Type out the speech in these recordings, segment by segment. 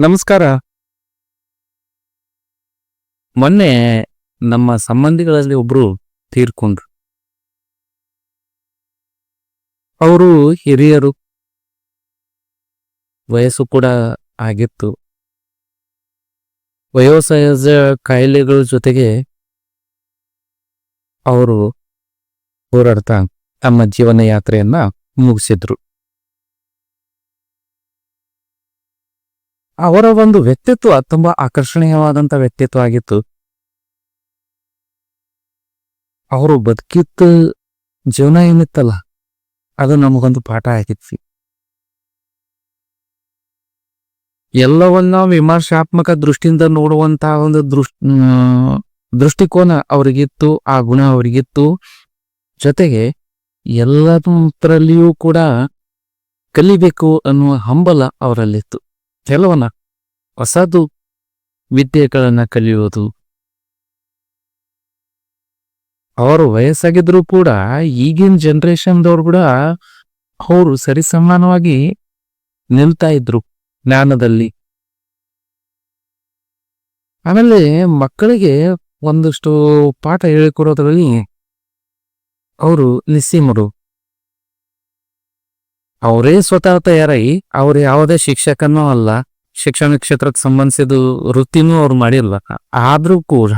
ನಮಸ್ಕಾರ. ಮೊನ್ನೆ ನಮ್ಮ ಸಂಬಂಧಿಗಳಲ್ಲಿ ಒಬ್ರು ತೀರ್ಕೊಂಡ್ರು. ಅವರು ಹಿರಿಯರು. ವಯಸ್ಸು ಕೂಡ ಆಗಿತ್ತು. ವಯೋಸಹಜ ಕಾಯಿಲೆಗಳ ಜೊತೆಗೆ ಅವರು ಹೋರಾಡ್ತಾ ತಮ್ಮ ಜೀವನ ಯಾತ್ರೆಯನ್ನ ಮುಗಿಸಿದ್ರು. ಅವರ ಒಂದು ವ್ಯಕ್ತಿತ್ವ ತುಂಬಾ ಆಕರ್ಷಣೀಯವಾದಂತ ವ್ಯಕ್ತಿತ್ವ ಆಗಿತ್ತು. ಅವರು ಬದುಕಿದ್ದ ಜೀವನ ಏನಿತ್ತಲ್ಲ, ಅದು ನಮಗೊಂದು ಪಾಠ ಆಗಿತ್ತು ಎಲ್ಲವನ್ನ ವಿಮರ್ಶಾತ್ಮಕ ದೃಷ್ಟಿಯಿಂದ ನೋಡುವಂತಹ ಒಂದು ದೃಷ್ಟಿ ದೃಷ್ಟಿಕೋನ ಅವರಿಗಿತ್ತು, ಆ ಗುಣ ಅವರಿಗಿತ್ತು. ಜೊತೆಗೆ ಎಲ್ಲದರಲ್ಲಿಯೂ ಕೂಡ ಕಲಿಬೇಕು ಅನ್ನುವ ಹಂಬಲ ಅವರಲ್ಲಿತ್ತು. ಕೆಲವನ್ನ ಹೊಸದು ವಿದ್ಯೆಗಳನ್ನು ಕಲಿಯೋದು ಅವರು ವಯಸ್ಸಾಗಿದ್ರು ಕೂಡ ಈಗಿನ ಜನ್ರೇಷನ್ದವ್ರು ಕೂಡ ಅವರು ಸರಿಸಮಾನವಾಗಿ ನಿಲ್ತಾ ಇದ್ರು ಜ್ಞಾನದಲ್ಲಿ. ಆಮೇಲೆ ಮಕ್ಕಳಿಗೆ ಒಂದಷ್ಟು ಪಾಠ ಹೇಳಿಕೊಡೋದ್ರಲ್ಲಿ ಅವರು ನಿಸ್ಸೀಮರು. ಅವರೇ ಸ್ವತಃ ತಯಾರಾಗಿ, ಅವರು ಯಾವುದೇ ಶಿಕ್ಷಕನೂ ಅಲ್ಲ. ಶಿಕ್ಷಣ ಕ್ಷೇತ್ರಕ್ಕೆ ಸಂಬಂಧಿಸಿದ ವೃತ್ತಿನೂ ಅವ್ರು ಮಾಡಿಲ್ಲ. ಆದ್ರೂ ಕೂಡ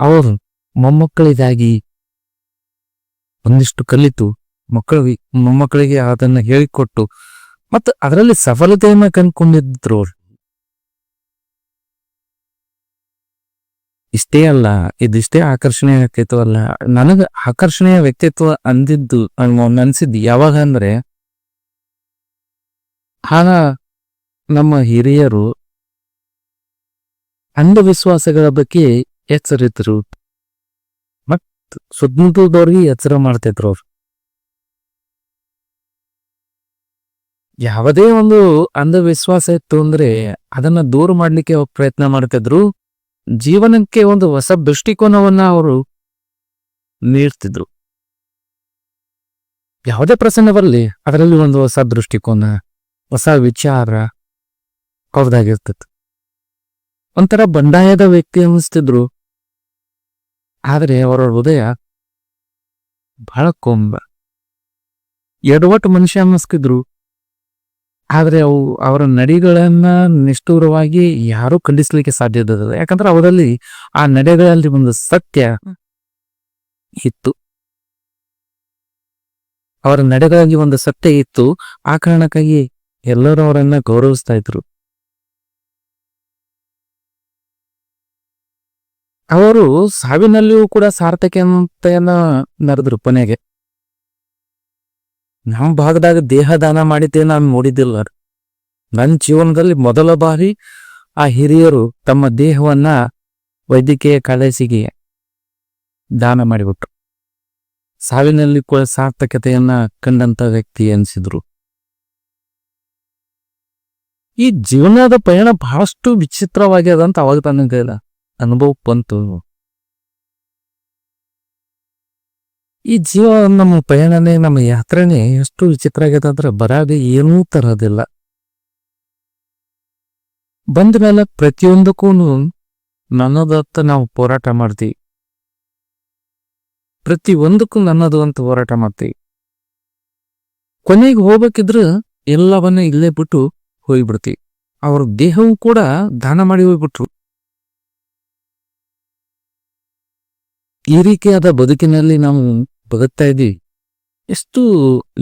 ಅವರು ಮೊಮ್ಮಕ್ಕಳಿಗಾಗಿ ಒಂದಿಷ್ಟು ಕಲಿತು ಮಕ್ಕಳು ಮೊಮ್ಮಕ್ಕಳಿಗೆ ಅದನ್ನ ಹೇಳಿಕೊಟ್ಟು ಮತ್ತು ಅದರಲ್ಲಿ ಸಫಲತೆಯನ್ನ ಕಂಡುಕೊಂಡಿದ್ರು ಅವ್ರು. ಇಷ್ಟೇ ಅಲ್ಲ, ಇದಿಷ್ಟೇ ಆಕರ್ಷಣೀಯ ವ್ಯಕ್ತಿತ್ವ ಅಲ್ಲ. ನನಗ ಆಕರ್ಷಣೀಯ ವ್ಯಕ್ತಿತ್ವ ಅಂದಿದ್ದು ಅನ್ಸಿದ್ದು ಯಾವಾಗ ಅಂದ್ರೆ ಆಗ ನಮ್ಮ ಹಿರಿಯರು ಅಂಧವಿಶ್ವಾಸಗಳ ಬಗ್ಗೆ ಎಚ್ಚರಿದ್ರು ಮತ್ ಸುತ್ತಮುತ್ತದವ್ರಿಗೆ ಎಚ್ಚರ ಮಾಡ್ತಿದ್ರು ಅವ್ರು. ಯಾವುದೇ ಒಂದು ಅಂಧವಿಶ್ವಾಸ ಇತ್ತು ಅಂದ್ರೆ ಅದನ್ನ ದೂರ ಮಾಡ್ಲಿಕ್ಕೆ ಪ್ರಯತ್ನ ಮಾಡ್ತಿದ್ರು. ಜೀವನಕ್ಕೆ ಒಂದು ಹೊಸ ದೃಷ್ಟಿಕೋನವನ್ನ ಅವರು ನೀಡ್ತಿದ್ರು. ಯಾವುದೇ ಪ್ರಸನ್ನ ಬರಲಿ ಅದರಲ್ಲಿ ಒಂದು ಹೊಸ ದೃಷ್ಟಿಕೋನ ಹೊಸ ವಿಚಾರ ಅವ್ರದಾಗಿರ್ತಿತ್ತು ಒಂಥರ ಬಂಡಾಯದ ವ್ಯಕ್ತಿ ಅನ್ನಿಸ್ತಿದ್ರು. ಆದ್ರೆ ಅವರ ಹೃದಯ ಬಹಳ ಕೊಂಬ. ಎಡವಟ್ಟು ಮನುಷ್ಯ ಅನ್ನಿಸ್ತಿದ್ರು. ಆದ್ರೆ ಅವು ಅವರ ನಡಿಗಳನ್ನ ನಿಷ್ಠೂರವಾಗಿ ಯಾರೂ ಖಂಡಿಸಲಿಕ್ಕೆ ಸಾಧ್ಯ ಯಾಕಂದ್ರೆ ಅವರಲ್ಲಿ ಆ ನಡೆಗಳಲ್ಲಿ ಒಂದು ಸತ್ಯ ಇತ್ತು. ಅವರ ನಡೆಗಳಲ್ಲಿ ಒಂದು ಸತ್ಯ ಇತ್ತು. ಆ ಕಾರಣಕ್ಕಾಗಿ ಎಲ್ಲರೂ ಅವರನ್ನ ಗೌರವಿಸ್ತಾ ಇದ್ರು. ಅವರು ಸಾವಿನಲ್ಲಿಯೂ ಕೂಡ ಸಾರ್ಥಕ್ಯತೆಯನ್ನ ನಡೆದ್ರು ಕೊನೆಗೆ. ನಮ್ಮ ಭಾಗದಾಗ ದೇಹ ದಾನ ಮಾಡಿದ್ದೆ ನಾನು ನೋಡಿದ್ದಿಲ್ಲ. ನನ್ನ ಜೀವನದಲ್ಲಿ ಮೊದಲ ಬಾರಿ ಆ ಹಿರಿಯರು ತಮ್ಮ ದೇಹವನ್ನ ವೈದ್ಯಕೀಯ ಕಾಲೇಜಿಗೆ ದಾನ ಮಾಡಿಬಿಟ್ರು. ಸಾವಿನಲ್ಲಿ ಕೂಡ ಸಾರ್ಥಕತೆಯನ್ನ ಕಂಡಂತ ವ್ಯಕ್ತಿ ಅನ್ಸಿದ್ರು ಈ ಜೀವನದ ಪಯಣ ಬಹಳಷ್ಟು ವಿಚಿತ್ರವಾಗ್ಯದ ಅಂತ ಅವಾಗ ನನಗೆ ಅನುಭವ ಬಂತು. ಈ ಜೀವ ನಮ್ಮ ಪಯಣನೇ, ನಮ್ಮ ಯಾತ್ರೆನೇ ಎಷ್ಟು ವಿಚಿತ್ರ ಆಗ್ಯದ ಅಂದ್ರೆ ಬರಾಗ ಏನೂ ತರೋದಿಲ್ಲ. ಬಂದ ಮೇಲೆ ಪ್ರತಿಯೊಂದಕ್ಕೂ ನನ್ನದತ್ತ ನಾವು ಹೋರಾಟ ಮಾಡ್ತೀವಿ. ಪ್ರತಿ ಒಂದಕ್ಕೂ ನನ್ನದು ಅಂತ ಹೋರಾಟ ಮಾಡ್ತೀವಿ. ಕೊನೆಗೆ ಹೋಗ್ಬೇಕಿದ್ರೆ ಎಲ್ಲವನ್ನ ಇಲ್ಲೇ ಬಿಟ್ಟು ಹೋಗ್ಬಿಡ್ತೀವಿ ಅವ್ರ ದೇಹವೂ ಕೂಡ ದಾನ ಮಾಡಿ ಹೋಗ್ಬಿಟ್ರು. ಈ ರೀತಿಯಾದ ಬದುಕಿನಲ್ಲಿ ನಾವು ಬದುಕ್ತಾ ಇದ್ದೀವಿ. ಎಷ್ಟು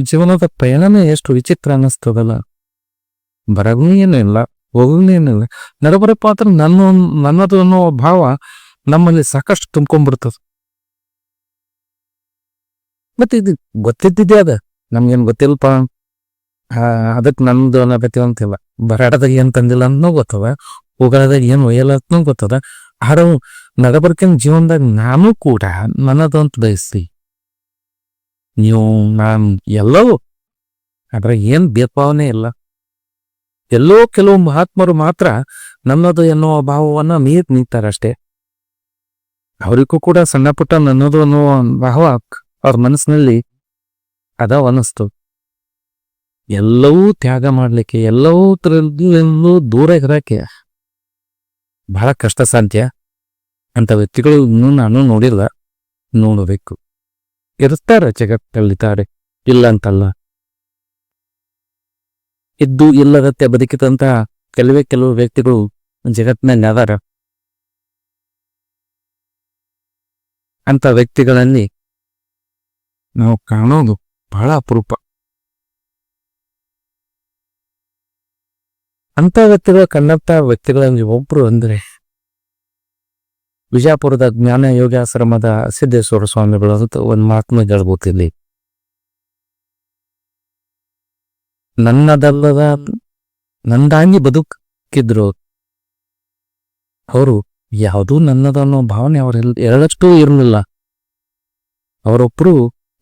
ಜೀವನದ ಪಯಣನೇ ಎಷ್ಟು ವಿಚಿತ್ರ ಅನ್ನಿಸ್ತದಲ್ಲ. ಬರಗೂ ಏನೂ ಇಲ್ಲ ಹೋಗೂ ಏನೂ ಇಲ್ಲ. ನಡಬರಪ್ಪ ಮಾತ್ರ ನನ್ನ ನನ್ನದು ಅನ್ನೋ ಭಾವ ನಮ್ಮಲ್ಲಿ ಸಾಕಷ್ಟು ತುಂಬ್ಕೊಂಡ್ಬಿಡ್ತದ. ಮತ್ತೆ ಇದು ಗೊತ್ತಿದ್ದಿದ್ದೆ ಅದ? ನಮ್ಗೇನು ಗೊತ್ತಿಲ್ಪ ಅದಕ್ಕೆ ನಂದು ಅನ್ನಕತ್ತೀವಿ ಅಂತಿಲ್ಲ. ಬರಾಟದಾಗ ಏನ್ ತಂದಿಲ್ಲ ಅಂತನೂ ಗೊತ್ತದ ಹೋಗಳದಾಗ ಏನ್ ಒಯ್ಯಲ್ಲ ಅಂತನೂ ಗೊತ್ತದ, ಆದ್ರೆ ನಡಬರ್ಕಿನ ಜೀವನದಾಗ ನಾನು ಕೂಡ ನನ್ನದಂತ ಬಯಸಿ ನೀವು, ನಾನ್ ಎಲ್ಲವೂ ಅದ್ರ ಏನ್ ಭೇದಭಾವನೆ ಇಲ್ಲ. ಎಲ್ಲೋ ಕೆಲವು ಮಹಾತ್ಮರು ಮಾತ್ರ ನನ್ನದು ಎನ್ನುವ ಭಾವವನ್ನ ಮೀರ್ ನಿಂತಾರಷ್ಟೇ. ಅವರಿಗೂ ಕೂಡ ಸಣ್ಣ ಪುಟ್ಟ ನನ್ನದು ಅನ್ನುವ ಭಾವ ಅವ್ರ ಮನಸ್ಸಿನಲ್ಲಿ ಅದ ಅನ್ನಿಸ್ತು. ಎಲ್ಲವೂ ತ್ಯಾಗ ಮಾಡಲಿಕ್ಕೆ ಎಲ್ಲವೂ ತರದ್ದು ದೂರ ಇರಕ್ಕೆ ಬಹಳ ಕಷ್ಟ ಸಾಧ್ಯ ಅಂತ ವ್ಯಕ್ತಿಗಳು ಇನ್ನೂ ನಾನು ನೋಡಿಲ್ಲ, ನೋಡಬೇಕು. ಇರ್ತಾರೆ ಜಗತ್ತಲ್ಲಿದ್ದಾರೆ, ಇಲ್ಲ ಅಂತಲ್ಲ. ಇದ್ದು ಇಲ್ಲದತ್ತೆ ಬದುಕಿದಂತ ಕೆಲವೇ ಕೆಲವು ವ್ಯಕ್ತಿಗಳು ಜಗತ್ತಿನಲ್ಲಿ ಅದಾರ. ಅಂತ ವ್ಯಕ್ತಿಗಳಲ್ಲಿ ನಾವು ಕಾಣೋದು ಬಹಳ ಅಪರೂಪ. ಅಂತ ವ್ಯಕ್ತಿಗಳ ಕಂಡಂತ ವ್ಯಕ್ತಿಗಳಲ್ಲಿ ಒಬ್ರು ಅಂದ್ರೆ ವಿಜಯಪುರದ ಜ್ಞಾನ ಯೋಗಾಶ್ರಮದ ಸಿದ್ದೇಶ್ವರ ಸ್ವಾಮಿಗಳು ಅಂತ ಒಂದು ಮಾತನ್ನು ಹೇಳ್ಬೋತಿಲ್ಲಿ ನನ್ನದಲ್ಲದ ನಂದಾಗಿ ಬದುಕಿದ್ರು ಅವರು ಯಾವುದೂ ನನ್ನದನ್ನೋ ಭಾವನೆ ಅವ್ರ ಎರಡಷ್ಟು ಇರಲಿಲ್ಲ. ಅವರೊಬ್ರು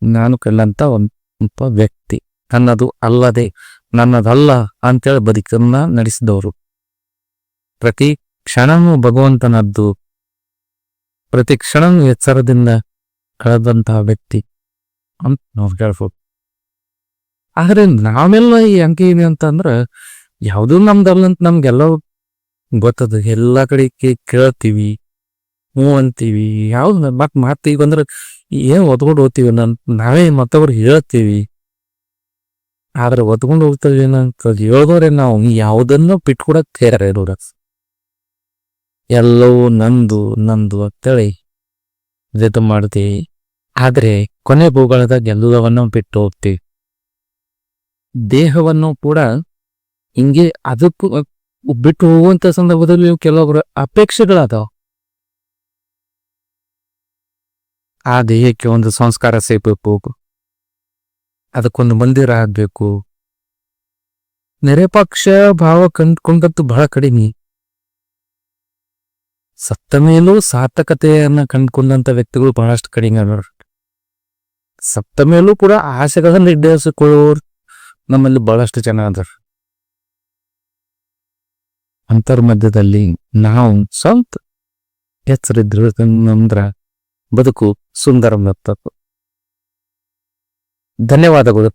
ನಾನು ಕಂಡಂತ ಒಬ್ಬ ವ್ಯಕ್ತಿ ನನ್ನದು ಅಲ್ಲದೆ ನನ್ನದಲ್ಲ ಅಂತೇಳಿ ಬದುಕನ್ನ ನಡೆಸಿದವರು. ಪ್ರತಿ ಕ್ಷಣವೂ ಭಗವಂತನದ್ದು ಪ್ರತಿ ಕ್ಷಣವೂ ಎಚ್ಚರದಿಂದ ಕಳೆದಂತಹ ವ್ಯಕ್ತಿ. ಅಂತ ನಾವು ಹೇಳ್ಬೋದು. ಆದ್ರೆ ನಾವೆಲ್ಲ ಈ ಅಂಕಿ ಅಂತ ಅಂದ್ರ ಯಾವುದೂ ನಮ್ದಲ್ಲ ಅಂತ ನಮ್ಗೆಲ್ಲ ಗೊತ್ತದ. ಎಲ್ಲ ಕಡೆ ಕೇಳ್ತೀವಿ, ಹ್ಞೂ ಅಂತೀವಿ, ಯಾವ್ದು ಮತ್ ಮಾತು ಬಂದ್ರೆ ಅಂದ್ರೆ ಏನ್ ಒದ್ಕೊಂಡು ಹೋಗ್ತೀವಿ ನಾವೇ ಮತ್ತೊಬ್ರು ಹೇಳ್ತೀವಿ. ಆದ್ರೆ ಹೊತ್ಕೊಂಡು ಹೋಗ್ತದೆ ಅಂತ ಹೇಳ್ದವ್ರೆ ನಾವು ಯಾವುದನ್ನು ಬಿಟ್ಕೊಡಕ್ ತಯಾರ ಇರೋರ. ಎಲ್ಲವೂ ನಂದು ನಂದು ಅಂತೇಳಿ ಇದು ಮಾಡ್ತೀವಿ. ಆದ್ರೆ ಕೊನೆ ಭೂಗೋಳದಾಗ ಎಲ್ಲವನ್ನ ಬಿಟ್ಟು ಹೋಗ್ತೀವಿ. ದೇಹವನ್ನು ಕೂಡ ಹಿಂಗೆ ಅದಕ್ಕೂ ಬಿಟ್ಟು ಹೋಗುವಂತ ಸಂದರ್ಭದಲ್ಲಿ ಕೆಲವೊಬ್ರು ಅಪೇಕ್ಷೆಗಳದಾವ. ಆ ದೇಹಕ್ಕೆ ಒಂದು ಸಂಸ್ಕಾರ ಸಿಗ್ಬೇಕು ಅದಕ್ಕೊಂದು ಮಂದಿರ ಆಗ್ಬೇಕು. ನೆರೆಪಕ್ಷ ಭಾವ ಕಂಡುಕೊಂಡದ್ದು ಬಹಳ ಕಡಿಮೆ. ಸತ್ತ ಮೇಲೂ ಸಾರ್ಥಕತೆಯನ್ನ ಕಂಡುಕೊಂಡಂತ ವ್ಯಕ್ತಿಗಳು ಬಹಳಷ್ಟು ಕಡಿಮೆ ಅದಾರ ಸತ್ತ ಮೇಲೂ ಕೂಡ ಆಸೆಗಳನ್ನು ಈಡೇರಿಸಿಕೊಳ್ಳುವವರು ನಮ್ಮಲ್ಲಿ ಬಹಳಷ್ಟು ಜನ ಅದಾರ. ಅಂತರ್ಮಧ್ಯದಲ್ಲಿ ನಾವು ಸ್ವಲ್ಪ ಎಚ್ಚರಿದ್ರು ಬದುಕು ಸುಂದರ ಧನ್ಯವಾದಗಳು.